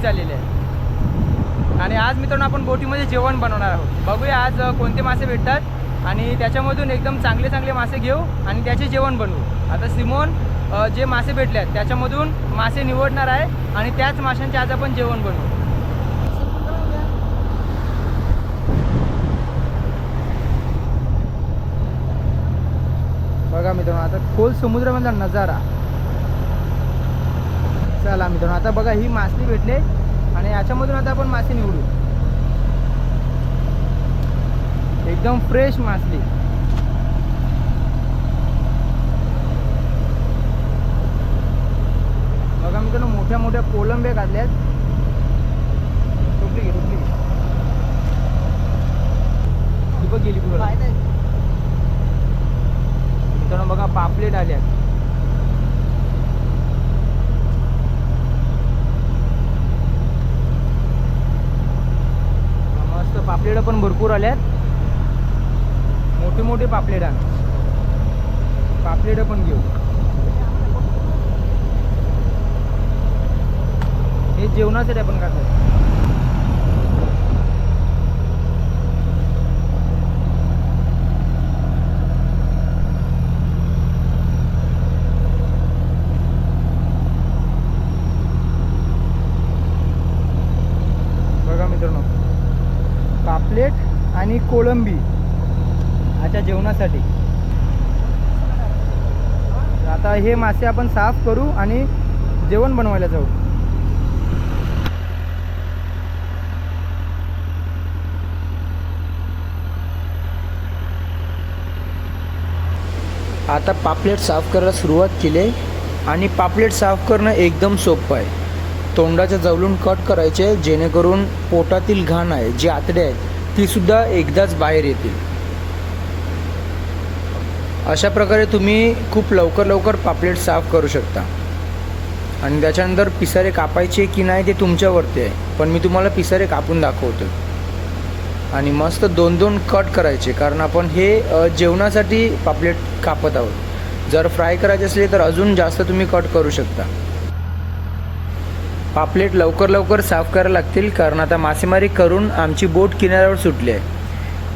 बोट चाललेली आहे. आणि आज मित्रांनो आपण बोटीमध्ये जेवण बनवणार आहोत. बघूया आज कोणते मासे भेटतात आणि त्याच्यामधून एकदम चांगले चांगले मासे घेऊ आणि त्याचे जेवण बनवू. आता सिमोन जे मासे भेटले आहेत त्याच्यामधून मासे निवडणार आहे आणि त्याच माशांचे आज आपण जेवण बनवू. बघा मित्रांनो आता खोल समुद्रामधला नजारा. चला मित्रांनो आता बघा ही मासली भेटले आणि याच्यामधून आता आपण मासे निवडू. एकदम फ्रेश मासली बघा मित्रांनो मोठ्या मोठ्या कोलंब्या काढल्यात टोपली घे टोपली बघ गेली. मित्रांनो बघा पापलेट आल्यात मस्त पापलेटं पण भरपूर आल्यात. मोठे मोठे पापलेट पापलेटं पण घेऊ. हे जेवणासाठी आपण खातात बघा मित्रांनो पापलेट आणि कोळंबी. अच्छा जेवणासाठी. आता हे मासे आपण साफ करू आणि जेवण बनवायला जाऊ. आता पापलेट साफ करायला सुरुवात केली आणि पापलेट साफ करणं एकदम सोपं आहे. तोंडाच्या जवळून कट करायचे जेणेकरून पोटातील घाण आहे जे आतडे आहेत तीसुद्धा एकदाच बाहेर येतील. अशा प्रकारे तुम्ही खूप लवकर लवकर पापलेट साफ करू शकता. आणि त्याच्यानंतर पिसारे कापायचे की नाही ते तुमच्यावरती आहे. पण मी तुम्हाला पिसारे कापून दाखवतो आणि मस्त दोन दोन कट करायचे कारण आपण हे जेवणासाठी पापलेट कापत आहोत. जर फ्राय करायचे असले तर अजून जास्त तुम्ही कट करू शकता. पापलेट लवकर लवकर साफ करायला लागतील कारण आता मासेमारी करून आमची बोट किनाऱ्यावर सुटली आहे.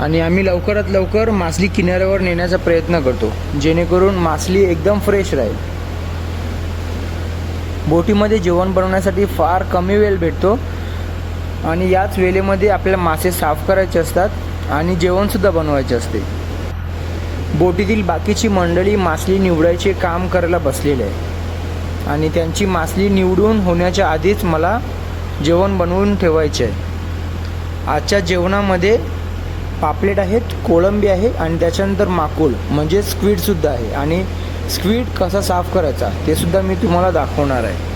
आणि आम्ही लवकरात लवकर मासली किनाऱ्यावर नेण्याचा प्रयत्न करतो जेणेकरून मासली एकदम फ्रेश राहील. बोटीमध्ये जेवण बनवण्यासाठी फार कमी वेळ भेटतो आणि याच वेळेमध्ये आपल्याला मासे साफ करायचे असतात आणि जेवणसुद्धा बनवायचे असते. बोटीतील बाकीची मंडळी मासली निवडायचे काम करायला बसलेले आहे. आणि त्यांची मासली निवडून होण्याच्या आधीच मला जेवण बनवून ठेवायचे आहे. आजच्या जेवणामध्ये पापलेट आहेत कोळंबी आहे आणि त्याच्यानंतर माकुल म्हणजे स्क्वीडसुद्धा आहे. आणि स्क्वीड कसा साफ करायचा ते सुद्धा मी तुम्हाला दाखवणार आहे.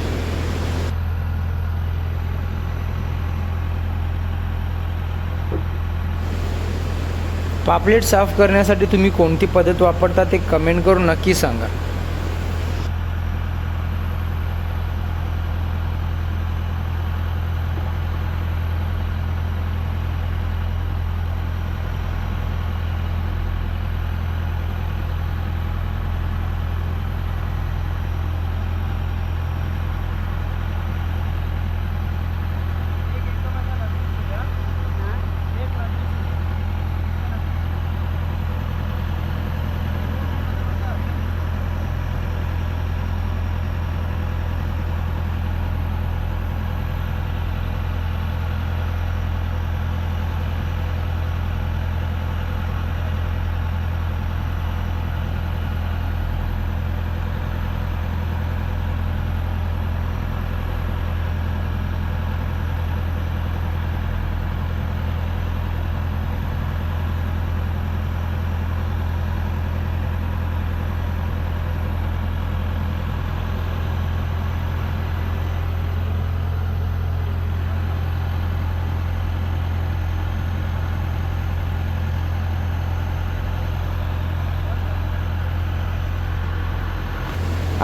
पापलेट साफ करण्यासाठी तुम्ही कोणती पद्धत वापरता ते कमेंट करून नक्की सांगा.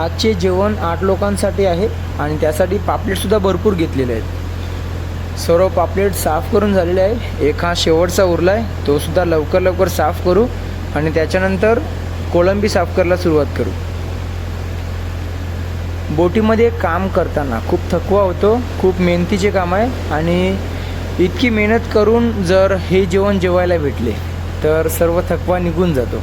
आजचे जेवण आठ लोकांसाठी आहे आणि त्यासाठी पापलेटसुद्धा भरपूर घेतलेले आहेत. सर्व पापलेट साफ करून झालेले आहे. एक हा शेवटचा उरला आहे तो सुद्धा लवकर लवकर साफ करू आणि त्याच्यानंतर कोळंबी साफ करायला सुरुवात करू. बोटीमध्ये काम करताना खूप थकवा होतो खूप मेहनतीचे काम आहे आणि इतकी मेहनत करून जर हे जेवण जेवायला भेटले तर सर्व थकवा निघून जातो.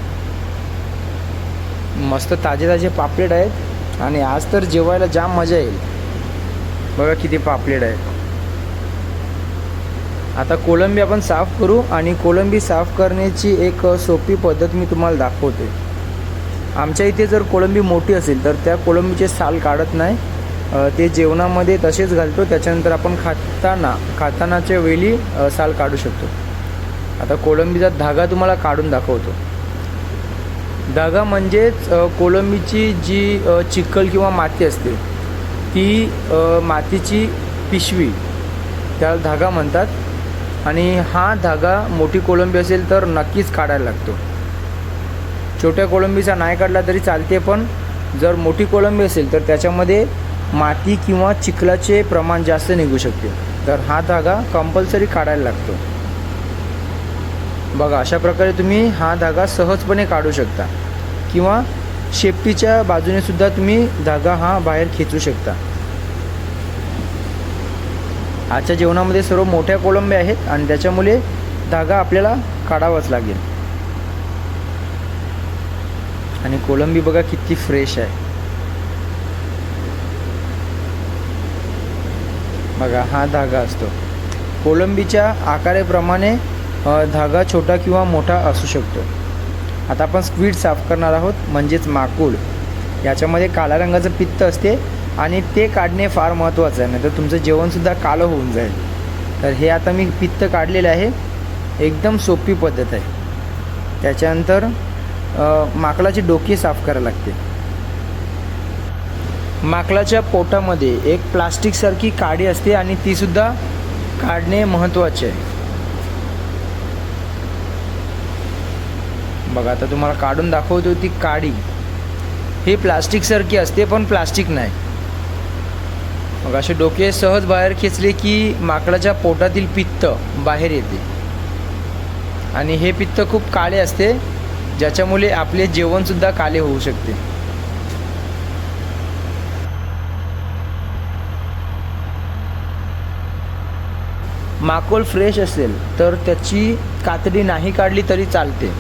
मस्त ताजे ताजे पापलेट आहेत. आणि आज तर जेवायला जाम मजा येईल. बघा किती पापलेट आहे. आता कोलंबी आपण साफ करू आणि कोलंबी साफ करण्याची एक सोपी पद्धत मी तुम्हाला दाखवते. आमच्या इथे जर कोळंबी मोठी असेल तर त्या कोळंबीचे साल काढत नाही. ते जेवणामध्ये तसेच घालतो. त्याच्यानंतर आपण खाताना खातानाच्या वेळी साल काढू शकतो. आता कोळंबीचा धागा तुम्हाला काढून दाखवतो. धागा म्हणजेच कोळंबीची जी चिखल किंवा माती असते ती मातीची पिशवी त्याला धागा म्हणतात. आणि हा धागा मोठी कोळंबी असेल तर नक्कीच काढायला लागतो. छोट्या कोळंबीचा नाही काढला तरी चालते पण जर मोठी कोळंबी असेल तर त्याच्यामध्ये माती किंवा चिखलाचे प्रमाण जास्त निघू शकते. तर हा धागा कंपल्सरी काढायला लागतो. बघा अशा प्रकारे तुम्ही हा धागा सहजपणे काढू शकता. किंवा शेपटीच्या बाजूने सुद्धा तुम्ही धागा हा बाहेर खेचू शकता. आजच्या जेवणामध्ये सर्व मोठ्या कोळंब्या आहेत आणि त्याच्यामुळे धागा आपल्याला काढावाच लागेल. आणि कोलंबी बघा किती फ्रेश आहे. बघा हा धागा असतो. कोलंबीच्या आकाराप्रमाणे धागा छोटा किंवा मोठा असू शकतो. आता आपण स्क्वीड साफ करणार आहोत म्हणजेच माकूड. याच्यामध्ये काळ्या रंगाचं पित्त असते आणि ते काढणे फार महत्त्वाचं आहे नाही तर तुमचं जेवणसुद्धा काळं होऊन जाईल. तर हे आता मी पित्त काढलेलं आहे. एकदम सोपी पद्धत आहे. त्याच्यानंतर माकडाची डोकी साफ करायला लागते. माकडाच्या पोटामध्ये एक प्लास्टिकसारखी काडी असते आणि तीसुद्धा काढणे महत्त्वाचे आहे. बघा आता तुम्हाला काढून दाखवतो ती काडी. ही प्लास्टिकसारखी असते पण प्लास्टिक नाही. मग असे डोके सहज बाहेर खेचले की माकडाच्या पोटातील पित्त बाहेर येते. आणि हे पित्त खूप काळे असते ज्याच्यामुळे आपले जेवणसुद्धा काळे होऊ शकते. माकोल फ्रेश असेल तर त्याची कातडी नाही काढली तरी चालते.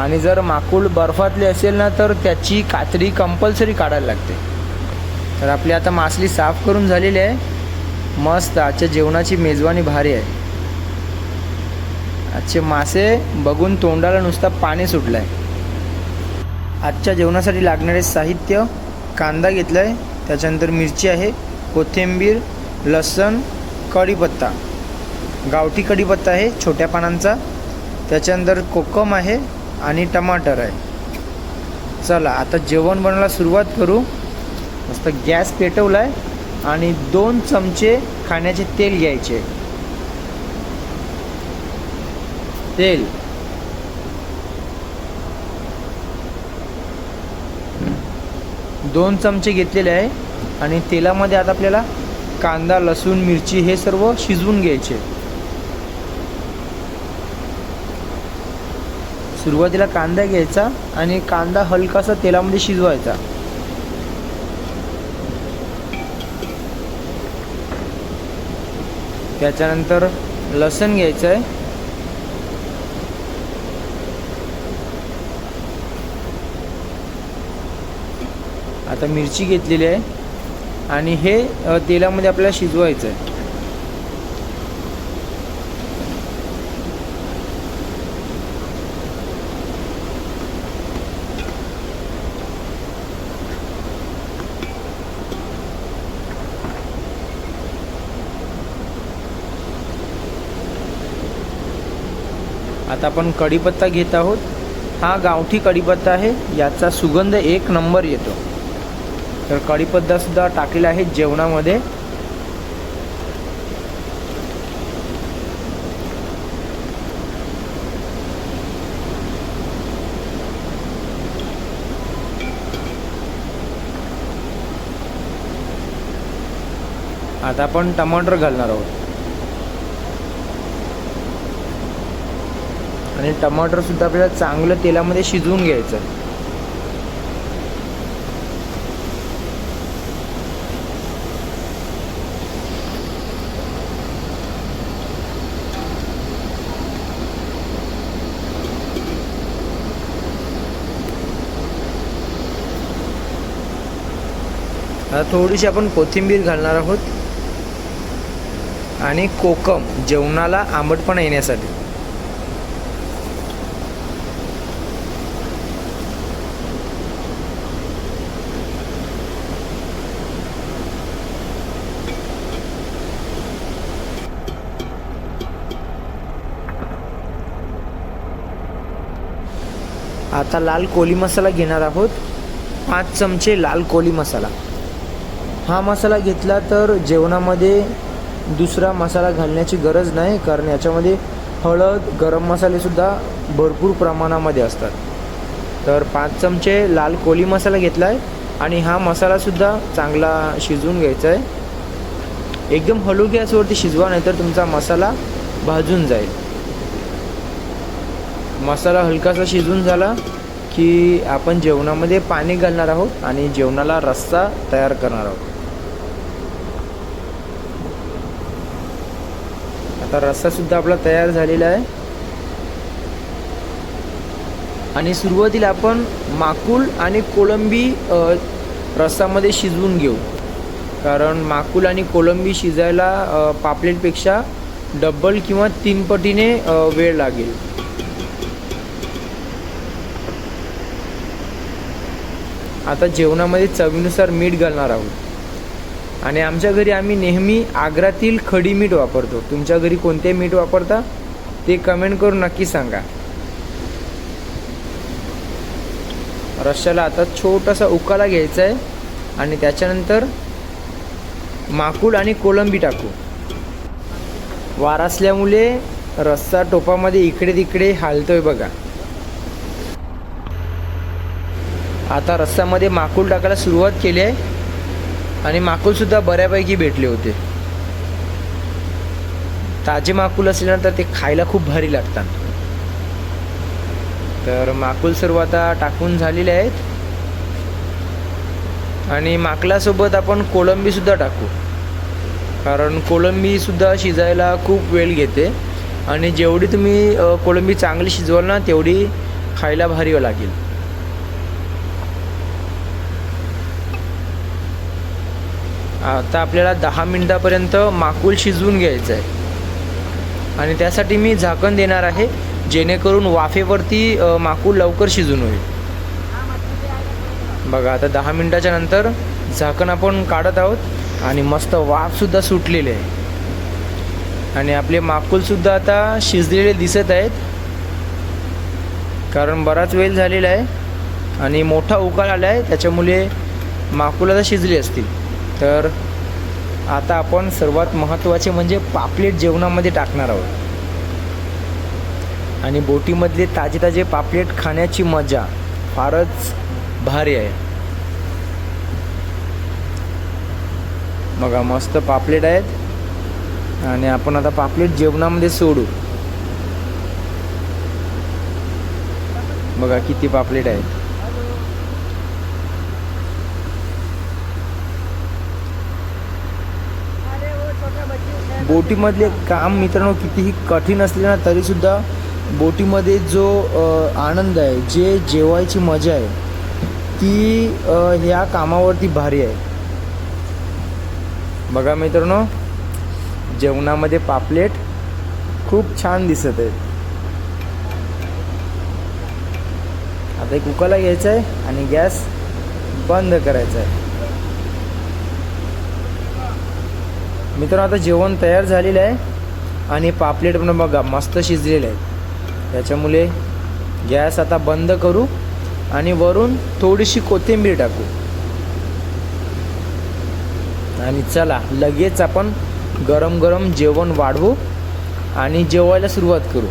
आणि जर माकूड बर्फातले असेल ना तर त्याची कात्री कंपल्सरी काढायला लागते. तर आपली आता मासली साफ करून झालेली आहे. मस्त आजच्या जेवणाची मेजवानी भारी आहे. आजचे मासे बघून तोंडाला नुसता पाणी सुटलं आहे आजच्या जेवणासाठी लागणारे साहित्य कांदा घेतला आहे त्याच्यानंतर मिरची आहे कोथिंबीर लसण कढीपत्ता. गावठी कढीपत्ता आहे छोट्या पानांचा. त्याच्यानंतर कोकम आहे आणि टमाटर आहे. चला आता जेवण बनवायला सुरुवात करू. मस्त गॅस पेटवला आहे आणि दोन चमचे खाण्याचे तेल घ्यायचे. तेल. दोन चमचे घेतलेले आहे आणि तेलामध्ये आता आपल्याला कांदा लसूण मिरची हे सर्व शिजवून घ्यायचे. सुरुवातीला कांदा घ्यायचा आणि कांदा हलकासा तेलामध्ये शिजवायचा. त्याच्यानंतर लसण घ्यायचं आहे आता मिरची घेतलेली आहे. आणि हे तेलामध्ये आपल्याला शिजवायचं आहे आता आपण कढीपत्ता घेत आहोत. हा गावठी कढीपत्ता आहे. याचा सुगंध एक नंबर येतो. तर कढीपत्तासुद्धा टाकलेला आहे जेवणामध्ये. आता आपण टमाटर घालणार आहोत. आणि टमाटरसुद्धा आपल्याला चांगलं तेलामध्ये शिजवून घ्यायचं. थोडीशी आपण कोथिंबीर घालणार आहोत. आणि कोकम जेवणाला आंबटपणा येण्यासाठी. आता लाल कोली मसाला घेणार आहोत. पाच चमचे लाल कोली मसाला. हा मसाला घेतला तर जेवणामध्ये दुसरा मसाला घालण्याची गरज नाही कारण याच्यामध्ये हळद गरम मसालेसुद्धा भरपूर प्रमाणामध्ये असतात. तर पाच चमचे लाल कोली मसाला घेतला आहे आणि हा मसालासुद्धा चांगला शिजवून घ्यायचा आहे एकदम हलू गॅसवरती शिजवा नाही तर तुमचा मसाला भाजून जाईल. मसाला हलकासा शिजून झाला. की आपण जेवणामध्ये पाणी घालणार आहोत आणि जेवणाला रस्सा तयार करणार आहोत. आता रस्सासुद्धा आपला तयार झालेला आहे. आणि सुरुवातीला आपण माकुल आणि कोळंबी रस्सामध्ये शिजवून घेऊ. कारण माकुल आणि कोळंबी शिजायला पापलेटपेक्षा डबल किंवा तीन पटीने वेळ लागेल. आता जेवणामध्ये चवीनुसार मीठ घालणार आहोत. आणि आमच्या घरी आम्ही नेहमी आग्रातील खडी मीठ वापरतो. तुमच्या घरी कोणते मीठ वापरता? ते कमेंट करून नक्की सांगा. रश्श्याला आता छोटासा उकाला घ्यायचा आहे आणि त्याच्यानंतर माकूड आणि कोलंबी टाकू. वार असल्यामुळे रस्सा टोपामध्ये इकडे तिकडे हालतोय बघा. आता रस्सामध्ये माकुल टाकायला सुरुवात केली आहे. आणि माकुलसुद्धा बऱ्यापैकी भेटले होते. ताजे माकुल असल्यानंतर ते खायला खूप भारी लागतात. तर माकूल सर्व आता टाकून झालेले आहेत. आणि माकलासोबत आपण कोळंबीसुद्धा टाकू. कारण कोळंबीसुद्धा शिजायला खूप वेळ घेते. आणि जेवढी तुम्ही कोळंबी चांगली शिजवाल ना तेवढी खायला भारी लागेल. आता आपल्याला दहा मिनटापर्यंत माकुल शिजवून घ्यायचं आहे. आणि त्यासाठी मी झाकण देणार आहे जेणेकरून वाफेवरती माकूल लवकर शिजून होईल. बघा आता दहा मिनटाच्या नंतर झाकण आपण काढत आहोत आणि मस्त वाफसुद्धा सुटलेले आहे. आणि आपले माकुलसुद्धा आता शिजलेले दिसत आहेत. कारण बराच वेळ झालेला आहे आणि मोठा उकाळ आला आहे त्याच्यामुळे माकुल आता शिजले असतील. तर आता आपण सर्वात महत्त्वाचे म्हणजे पापलेट जेवणामध्ये टाकणार आहोत. आणि बोटीमधले ताजे ताजे पापलेट खाण्याची मजा फारच भारी आहे. बघा मस्त पापलेट आहेत. आणि आपण आता पापलेट जेवणामध्ये सोडू. बघा किती पापलेट आहेत. बोटीमधले काम मित्रांनो कितीही कठीण असले ना तरीसुद्धा बोटीमध्ये जो आनंद आहे जे जेवायची मजा आहे ती ह्या कामावरती भारी आहे. बघा मित्रांनो जेवणामध्ये पापलेट खूप छान दिसत आहे. आता एक उकाला घ्यायचा आहे आणि गॅस बंद करायचा आहे मित्रांनो आता जेवण तयार झालेलं आहे. आणि पापलेट पण बघा मस्त शिजलेले आहेत त्याच्यामुळे गॅस आता बंद करू आणि वरून थोडीशी कोथिंबीर टाकू. आणि चला लगेच आपण गरम गरम जेवण वाढवू आणि जेवायला सुरुवात करू.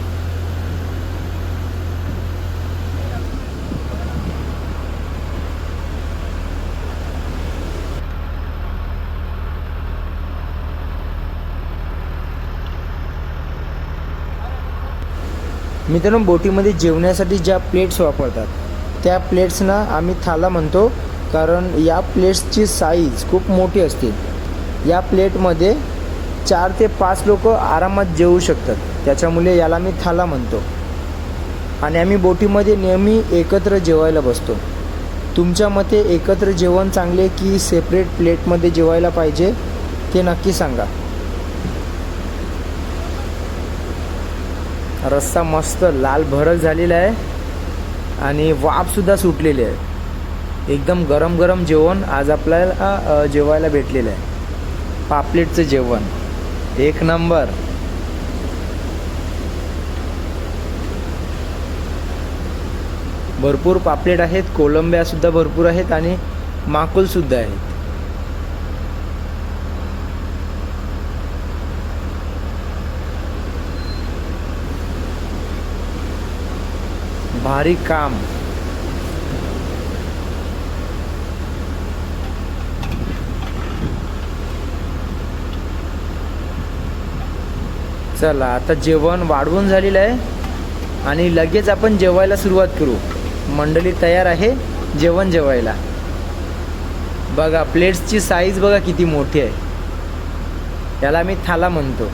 मित्रांनो बोटीमध्ये जेवण्यासाठी ज्या प्लेट्स वापरतात त्या प्लेट्सना आम्ही थाला म्हणतो कारण या प्लेट्सची साईज खूप मोठी असते. या प्लेटमध्ये चार ते पाच लोक आरामात जेवू शकतात. त्याच्यामुळे याला मी थाला म्हणतो. आणि आम्ही बोटीमध्ये नेहमी एकत्र जेवायला बसतो. तुमच्या मते एकत्र जेवण चांगले की सेपरेट प्लेटमध्ये जेवायला पाहिजे ते नक्की सांगा. रस्सा मस्त लाल भरक झालेला आहे. आणि वाफसुद्धा सुटलेली आहे. एकदम गरम गरम जेवण आज आपल्याला जेवायला भेटलेलं आहे. पापलेटचं जेवण. एक नंबर. भरपूर पापलेट आहेत कोलंब्यासुद्धा भरपूर आहेत आणि माकुलसुद्धा आहेत. भारी काम. चला आता जेवण वाढवून झालेलं आहे आणि लगेच आपण जेवायला सुरुवात करू. मंडळी तयार आहे जेवण जेवायला. बघा प्लेट्सची साईज बघा किती मोठी आहे. याला मी थाला म्हणतो.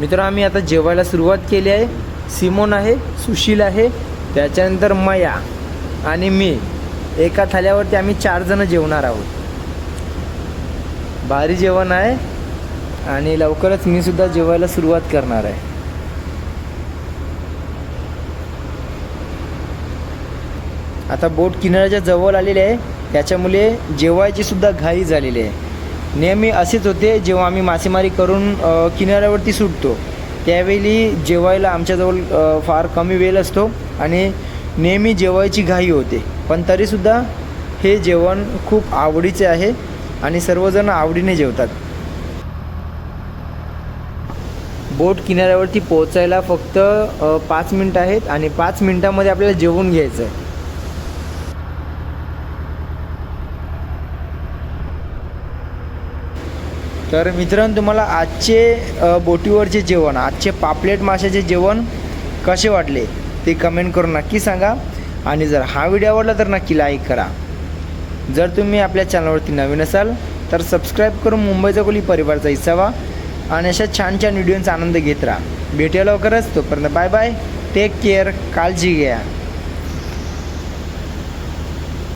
मित्र आम्ही आता जेवायला सुरुवात केली आहे. सिमोन आहे सुशील आहे. त्याच्यानंतर मया आणि मी. एका थाल्यावरती आम्ही चार जण जेवणार आहोत. भारी जेवण आहे आणि लवकरच मी सुद्धा जेवायला सुरुवात करणार आहे. आता बोट किनाऱ्याच्या जवळ आलेले आहे. त्याच्यामुळे जेवायची सुद्धा घाई झालेली आहे. नेहमी असेच होते जेव्हा आम्ही मासेमारी करून किनाऱ्यावरती सुटतो. त्यावेळी जेवायला आमच्याजवळ फार कमी वेळ असतो आणि नेहमी जेवायची घाई होते. पण तरीसुद्धा हे जेवण खूप आवडीचे आहे आणि सर्वजण आवडीने जेवतात. बोट किनाऱ्यावरती पोहोचायला फक्त पाच मिनटं आहेत आणि पाच मिनटामध्ये आपल्याला जेवून घ्यायचं आहे. तर मित्रांनो तुम्हाला आजचे बोटीवरचे जेवण आजचे पापलेट माशाचे जेवण कसे वाटले ते कमेंट करून नक्की सांगा. आणि जर हा व्हिडिओ आवडला तर नक्की लाईक करा. जर तुम्ही आपल्या चॅनलवरती नवीन असाल तर सबस्क्राईब करून मुंबईचा कोली परिवारचा हिस्सा व्हा आणि अशा छान छान व्हिडिओंचा आनंद घेत राहा. भेटूया लवकरच. तोपर्यंत बाय बाय टेक केअर काळजी घ्या.